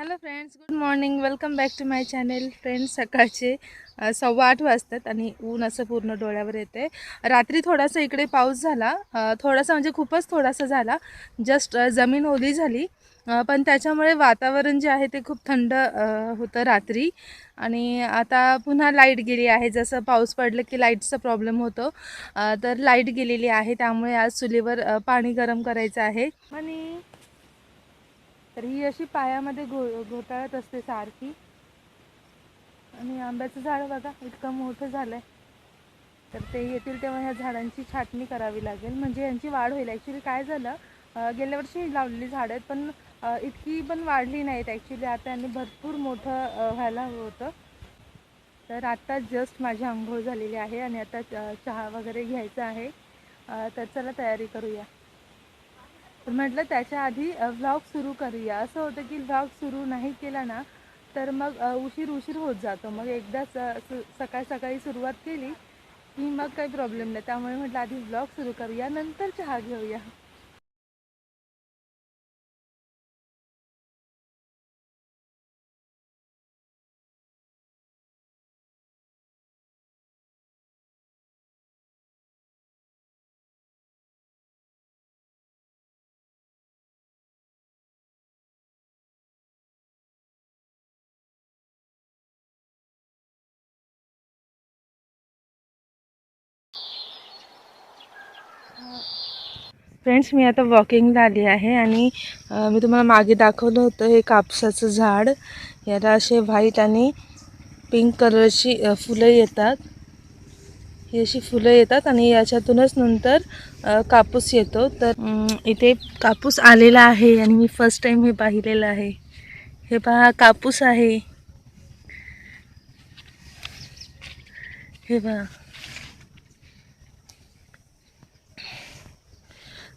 Hello friends good morning welcome back to my channel friends सकाळचे सव्वा आठ वाजतात आणि ऊन असं पूर्ण डोळ्यावर येते रात्री थोडासा इकडे पाऊस झाला. थोडासा म्हणजे खूपच थोडासा झाला. जस्ट जमीन ओली झाली. पण त्याच्यामुळे वातावरण जे आहे ते खूप थंड होतं रात्री. आणि आता पुन्हा लाइट गेली आहे. जसं पाऊस पडलं की लाईटचा प्रॉब्लेम होतो. तर लाइट गेलेली आहे. त्यामुळे आज चुलीवर पाणी गरम करायचं आहे. आणि तर ही अशी पायामध्ये घो घोटाळत असते सारखी. आणि आंब्याचं झाड बघा इतकं मोठं झालं आहे तर ते येतील तेव्हा ह्या झाडांची छाटणी करावी लागेल. म्हणजे यांची वाढ होईल. ॲक्च्युली काय झालं गेल्या वर्षी लावलेली झाडं आहेत पण इतकी पण वाढली नाहीत. ॲक्च्युली आता यांनी भरपूर मोठं व्हायला हवं होतं. तर आत्ता जस्ट माझी आंघोळ झालेली आहे आणि आता च- चहा वगैरे घ्यायचा आहे. तर चला तयारी करूया. तर म्हटलं त्याच्या आधी व्लॉग सुरू करूया. असं होतं की व्लॉग सुरू नाही केला ना तर मग उशीर उशीर होत जातो. मग एकदा सकाळी सकाळी सुरुवात केली की मग काही प्रॉब्लेम नाही. त्यामुळे म्हटलं आधी व्लॉग सुरू करूया नंतर चहा घेऊया. फ्रेंड्स मी आता वॉकिंगला आली आहे आणि मी तुम्हाला मागे दाखवलं होतं हे कापसाचं झाड. याला असे व्हाईट आणि पिंक कलरची फुलं येतात. ही अशी फुलं येतात आणि याच्यातूनच नंतर कापूस येतो. तर इथे कापूस आलेला आहे आणि मी फर्स्ट टाईम हे पाहिलेलं आहे. हे पहा कापूस आहे. हे पहा.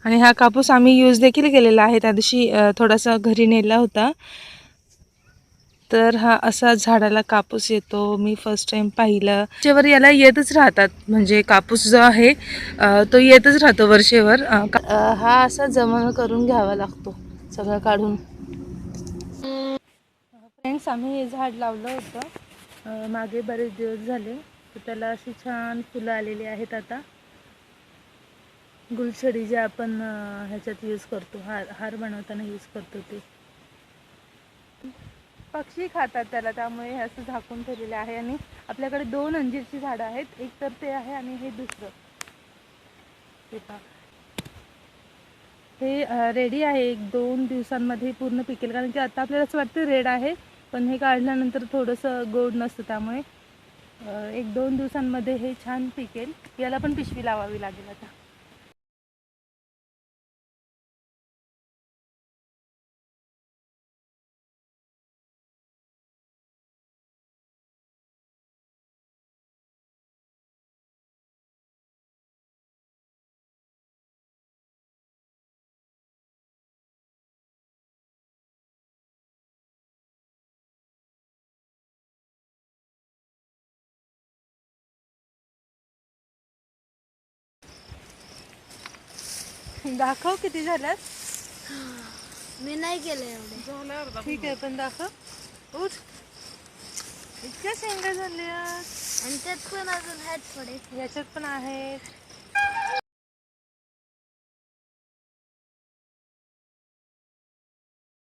आणि हा कापूस आम्ही यूज देखील केलेला आहे. त्या दिवशी थोडासा घरी नेला होता. तर हा असा झाडाला कापूस येतो. मी फर्स्ट टाइम पाहिलं. वर्षेवर याला येतच राहतात. म्हणजे कापूस जो आहे तो येतच राहतो वर्षेवर. का- हा असा जमा करून घ्यावा लागतो. सगळं काढून. फ्रेंड्स आम्ही हे झाड लावलं होतं. मागे बरेच दिवस झाले. तर त्याला अशी छान फुलं आलेली आहेत आता. गुलछडी जे आपण ह्याच्यात यूज करतो हार हार बनवताना यूज करतो ते. पक्षी खातात त्याला त्यामुळे हे असं झाकून ठेवलेलं आहे. आणि आपल्याकडे दोन अंजीरची झाडं आहेत. एक तर ते आहे आणि हे दुसरं. ते पहा. हे रेडी आहे. एक दोन दिवसांमध्ये पूर्ण पिकेल. कारण की आता आपल्याला असं वाटतं रेड आहे पण हे काढल्यानंतर थोडंसं गोड नसतं त्यामुळे एक दोन दिवसांमध्ये हे छान पिकेल. याला पण पिशवी लावावी लागेल आता. दाखव किती झाल्यात. मी नाही केलं एवढे. ठीक आहे पण दाखव. उठ. इतक्या शेंगा झाल्या आणि त्यात पण अजून आहेत थोडे. याच्यात पण आहेत.